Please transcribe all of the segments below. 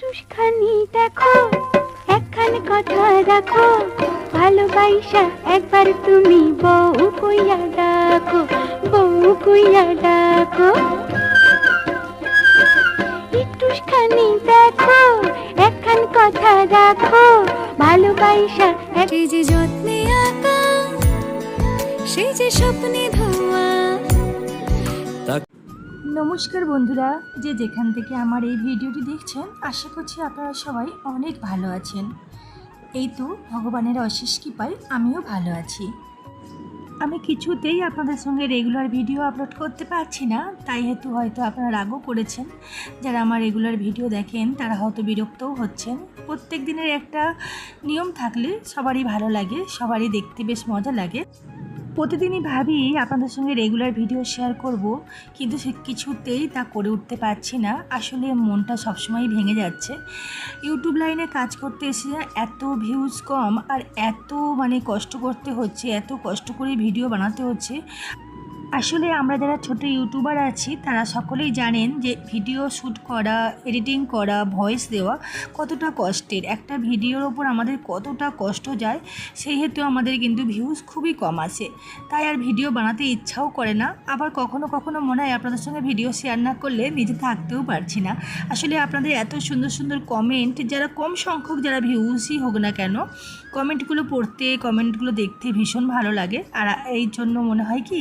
একটুখানি দেখো, একখানে কথা রাখো ভালোবাসা একবার তুমি বউ কইয়া ডাকো, বউ কইয়া ডাকো। দেখো, একখান কথা রাখো ভালোবাসা সেই যে যত্নে আঁকা, সেই যে স্বপ্নে ধোয়া নমস্কার বন্ধুরা, যে যেখান থেকে আমার এই ভিডিওটি দেখছেন, আশা করছি আপনারা সবাই অনেক ভালো আছেন। এই তো ভগবানের অশেষ কৃপায় আমিও ভালো আছি। আমি কিছুতেই আপনাদের সঙ্গে রেগুলার ভিডিও আপলোড করতে পারছি না, তাই হেতু হয়তো আপনারা রাগও করেছেন। যারা আমার রেগুলার ভিডিও দেখেন, তারা হয়তো বিরক্তও হচ্ছেন। প্রত্যেক দিনের একটা নিয়ম থাকলে সবারই ভালো লাগে, সবারই দেখতে বেশ মজা লাগে। প্রতিদিনই ভাবি আপনাদের সঙ্গে রেগুলার ভিডিও শেয়ার করব, কিন্তু সে কিছুতেই তা করে উঠতে পারছি না। আসলে মনটা সবসময় ভেঙে যাচ্ছে। ইউটিউব লাইনে কাজ করতে এসে এত ভিউজ কম আর এত মানে কষ্ট করতে হচ্ছে, এত কষ্ট করে ভিডিও বানাতে হচ্ছে আসলে আমরা যারা ছোট ইউটিউবার আছি, তারা সকলেই জানেন যে ভিডিও শ্যুট করা, এডিটিং করা, ভয়েস দেওয়া কতটা কষ্টের। একটা ভিডিওর ওপর আমাদের কতটা কষ্ট যায়, সেই হেতু আমাদের কিন্তু ভিউজ খুবই কম আসে তাই আর ভিডিও বানাতে ইচ্ছাও করে না। আবার কখনো কখনো মনে হয় আপনাদের সঙ্গে ভিডিও শেয়ার না করলে নিজে থাকতেও পারছি না। আসলে আপনাদের এত সুন্দর সুন্দর কমেন্ট যারা কম সংখ্যক যারা ভিউজই হোক না কেন কমেন্টগুলো পড়তে কমেন্টগুলো দেখতে ভীষণ ভালো লাগে। আর এই জন্য মনে হয় কি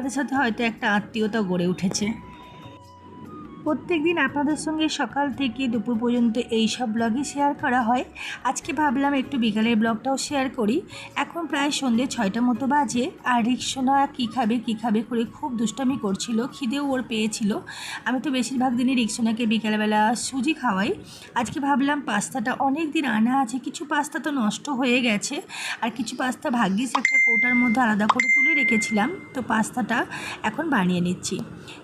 আপনাদের সাথে হয়তো একটা আত্মীয়তা গড়ে উঠেছে। প্রত্যেক দিন আপনাদের সঙ্গে সকাল থেকে দুপুর পর্যন্ত এই সব ব্লগই শেয়ার করা হয়। আজকে ভাবলাম একটু বিকালের ব্লগটাও শেয়ার করি। এখন প্রায় সন্ধ্যে ছয়টা মতো বাজে। আর রিক্সোনা কী খাবে কী খাবে করে খুব দুষ্টামি করছিল, খিদেও ওর পেয়েছিল। আমি তো বেশিরভাগ দিনই রিক্সোনাকে বিকালবেলা সুজি খাওয়াই। আজকে ভাবলাম পাস্তাটা অনেক দিন আনা আছে, কিছু পাস্তা তো নষ্ট হয়ে গেছে। আর কিছু পাস্তা ভাগ্যিস একটা কৌটার মধ্যে আলাদা করে তুলে রেখেছিলাম। তো পাস্তাটা এখন বানিয়ে নিচ্ছি।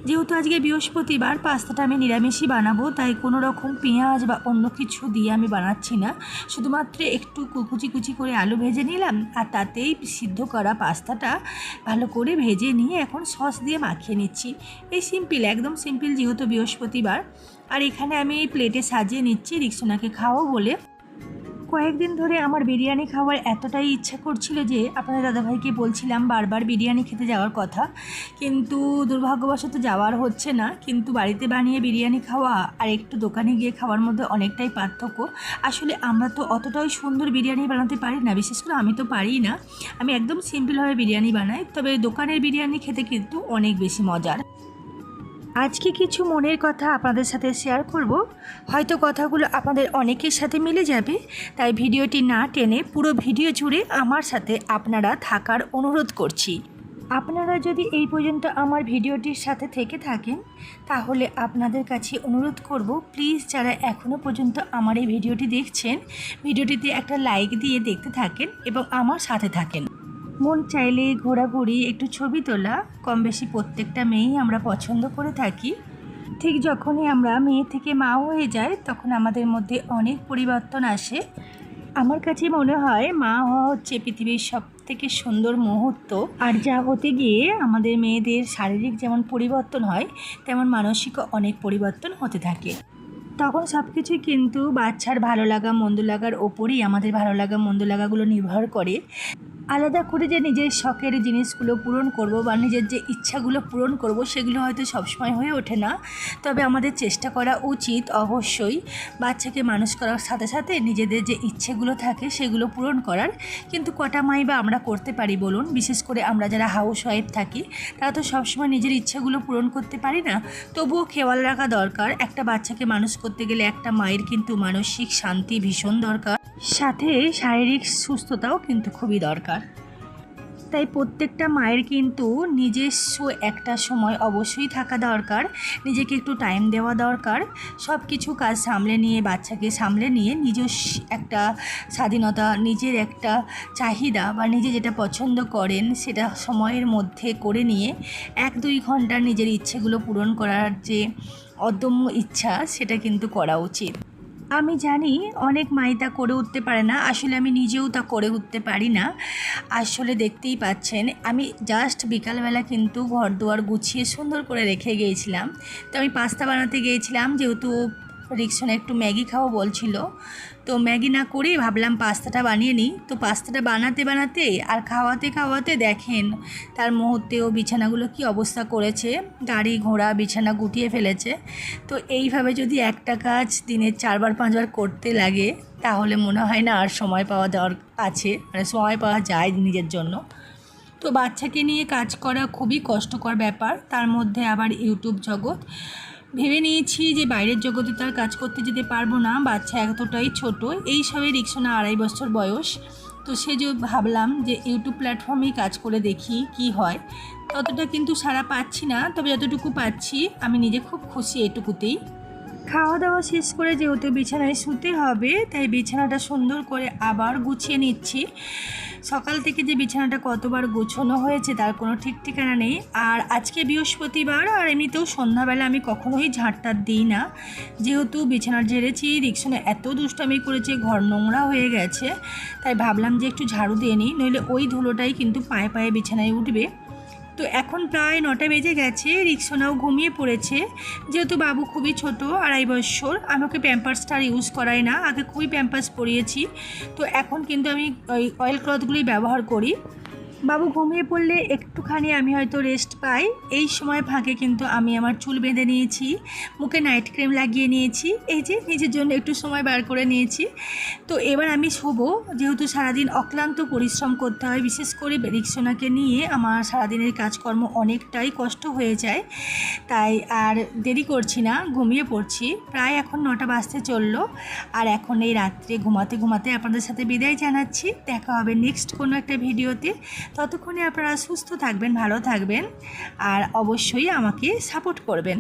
যেহেতু আজকে বৃহস্পতিবার পাস্তাটা আমি নিরামিষই বানাবো, তাই কোনো রকম পেঁয়াজ বা অন্য কিছু দিয়ে আমি বানাচ্ছি না। শুধুমাত্র একটু কুচি কুচি করে আলু ভেজে নিলাম, আর তাতেই সিদ্ধ করা পাস্তাটা ভালো করে ভেজে নিয়ে এখন সস দিয়ে মাখিয়ে নিচ্ছি। এই সিম্পল, একদম সিম্পল যেহেতু বৃহস্পতিবার। আর এখানে আমি প্লেটে সাজিয়ে নিচ্ছি রিক্সোনাকে খাওয়াও বলে। কয়েকদিন ধরে আমার বিরিয়ানি খাওয়ার এতটাই ইচ্ছা করছিল যে আপনাদের দাদাভাইকে বলছিলাম বারবার বিরিয়ানি খেতে যাওয়ার কথা। কিন্তু দুর্ভাগ্যবশত যাওয়ার হচ্ছে না। কিন্তু বাড়িতে বানিয়ে বিরিয়ানি খাওয়া আর একটু দোকানে গিয়ে খাওয়ার মধ্যে অনেকটাই পার্থক্য। আসলে আমরা তো অতটাই সুন্দর বিরিয়ানি বানাতে পারি না। বিশেষ করে আমি তো পারি না। আমি একদম সিম্পলভাবে বিরিয়ানি বানাই। তবে দোকানের বিরিয়ানি খেতে কিন্তু অনেক বেশি মজার। আজকে কিছু মনের কথা আপনাদের সাথে শেয়ার করব। হয়তো কথাগুলো আপনাদের অনেকের সাথে মিলে যাবে, তাই ভিডিওটি না টেনে পুরো ভিডিও জুড়ে আমার সাথে আপনারা থাকার অনুরোধ করছি। আপনারা যদি এই পর্যন্ত আমার ভিডিওটির সাথে থেকে থাকেন, তাহলে আপনাদের কাছে অনুরোধ করব প্লিজ যারা এখনও পর্যন্ত আমার এই ভিডিওটি দেখছেন, ভিডিওটিতে একটা লাইক দিয়ে দেখতে থাকেন এবং আমার সাথে থাকেন। মন চাইলে ঘোরাঘুরি, একটু ছবি তোলা কম বেশি প্রত্যেকটা মেয়েই আমরা পছন্দ করে থাকি। ঠিক যখনই আমরা মেয়ে থেকে মা হয়ে যাই, তখন আমাদের মধ্যে অনেক পরিবর্তন আসে। আমার কাছে মনে হয় মা হওয়া হচ্ছে পৃথিবীর সব থেকে সুন্দর মুহূর্ত। আর যা হতে গিয়ে আমাদের মেয়েদের শারীরিক যেমন পরিবর্তন হয়, তেমন মানসিকও অনেক পরিবর্তন হতে থাকে। তখন সব কিছুই কিন্তু বাচ্চার ভালো লাগা, মন্দ লাগার ওপরেই আমাদের ভালো লাগা, মন্দ লাগাগুলো নির্ভর করে। আলাদা করে যে নিজের শখের জিনিসগুলো পূরণ করব বা নিজের যে ইচ্ছাগুলো পূরণ করব, সেগুলো হয়তো সবসময় হয়ে ওঠে না। তবে আমাদের চেষ্টা করা উচিত অবশ্যই বাচ্চাকে মানুষ করার সাথে সাথে নিজেদের যে ইচ্ছেগুলো থাকে, সেগুলো পূরণ করার। কিন্তু কটা মাই বা আমরা করতে পারি বলুন? বিশেষ করে আমরা যারা হাউস ওয়াইফ থাকি, তারা তো সবসময় নিজের ইচ্ছেগুলো পূরণ করতে পারি না। তবুও খেয়াল রাখা দরকার, একটা বাচ্চাকে মানুষ করতে গেলে একটা মায়ের কিন্তু মানসিক শান্তি ভীষণ দরকার। সাথে শারীরিক সুস্থতাও কিন্তু খুবই দরকার। তাই প্রত্যেকটা মায়ের কিন্তু নিজস্ব একটা সময় অবশ্যই থাকা দরকার, নিজেকে একটু টাইম দেওয়া দরকার সব কিছু কাজ সামলে নিয়ে, বাচ্চাকে সামলে নিয়ে নিজস্ব একটা স্বাধীনতা, নিজের একটা চাহিদা বা নিজে যেটা পছন্দ করেন সেটা সময়ের মধ্যে করে নিয়ে এক দুই ঘণ্টার নিজের ইচ্ছেগুলো পূরণ করার যে অদম্য ইচ্ছা সেটা কিন্তু করা উচিত। আমি জানি অনেক মাই তা করে উঠতে পারে না। আসলে আমি নিজেও তা করে উঠতে পারি না। আসলে দেখতেই পাচ্ছেন, আমি জাস্ট বিকালবেলা কিন্তু ঘর দুয়ার গুছিয়ে সুন্দর করে রেখে গিয়েছিলাম। তো আমি পাস্তা বানাতে গিয়েছিলাম, যেহেতু রিক্সনে একটু ম্যাগি খাওয়া বলছিল। তো ম্যাগি না করেই ভাবলাম পাস্তাটা বানিয়ে নিই। তো পাস্তাটা বানাতে বানাতে আর খাওয়াতে খাওয়াতে দেখেন তার মুহূর্তেও বিছানাগুলো কি অবস্থা করেছে। গাড়ি ঘোড়া বিছানা গুটিয়ে ফেলেছে। তো এইভাবে যদি একটা কাজ দিনে চারবার পাঁচবার করতে লাগে, তাহলে মনে হয় না আর সময় পাওয়া দেওয়ার আছে। মানে সময় পাওয়া যায় নিজের জন্য। তো বাচ্চাকে নিয়ে কাজ করা খুবই কষ্টকর ব্যাপার। তার মধ্যে আবার ইউটিউব জগৎ। ভেবে নিয়েছি যে বাইরের জগতে তার কাজ করতে যেতে পারব না, বাচ্চা এতটাই ছোট। এই সবে রিক্সোনা আড়াই বছর বয়স। তো সে যে ভাবলাম যে ইউটিউব প্ল্যাটফর্মেই কাজ করে দেখি কি হয়, ততটা কিন্তু সারা পাচ্ছি না। তবে যতটুকু পাচ্ছি, আমি নিজে খুব খুশি এটুকুতেই খাওয়া দাওয়া শেষ করে যেহেতু বিছানায় শুতে হবে, তাই বিছানাটা সুন্দর করে আবার গুছিয়ে নিচ্ছি। সকাল থেকে যে বিছানাটা কতবার গোছানো হয়েছে তার কোনো ঠিক ঠিকানা নেই। আর আজকে বৃহস্পতিবার, আর এমনিতেও সন্ধ্যাবেলা আমি কখনোই ঝাড়টা দিই না। যেহেতু বিছানার ঝেড়েছি রিক্সনে এত দুষ্টামি করেছে, ঘর নোংরা হয়ে গেছে, তাই ভাবলাম যে একটু ঝাড়ু দিয়ে নিই, নইলে ওই ধুলোটাই কিন্তু পায়ে পায়ে বিছানায় উঠবে। তো এখন প্রায় নটা বেজে গেছে, রিক্সোনাও ঘুমিয়ে পড়েছে। যেহেতু বাবু খুবই ছোট, আড়াই বছর, আমাকে প্যাম্পার্সটা আর ইউজ করায় না, আগে খুবই প্যাম্পার্স পরিয়েছি। তো এখন কিন্তু আমি ওই অয়েল ক্লথগুলি ব্যবহার করি। বাবু ঘুমিয়ে পড়লে একটুখানি আমি হয়তো রেস্ট পাই। এই সময় ফাঁকে কিন্তু আমি আমার চুল বেঁধে নিয়েছি, মুখে নাইট ক্রিম লাগিয়ে নিয়েছি, এই যে নিজের জন্য একটু সময় বার করে নিয়েছি। তো এবার আমি শোবো, যেহেতু সারাদিন অক্লান্ত পরিশ্রম করতে হয়, বিশেষ করে রিক্সোনাকে নিয়ে আমার সারাদিনের কাজকর্ম অনেকটাই কষ্ট হয়ে যায়। তাই আর দেরি করছি না, ঘুমিয়ে পড়ছি। প্রায় এখন নটা বাজতে চলল, আর এখন এই রাত্রে ঘুমাতে ঘুমাতে আপনাদের সাথে বিদায় জানাচ্ছি। দেখা হবে নেক্সট কোনো একটা ভিডিওতে ততক্ষণে আপনারা সুস্থ থাকবেন ভালো থাকবেন আর অবশ্যই আমাকে সাপোর্ট করবেন।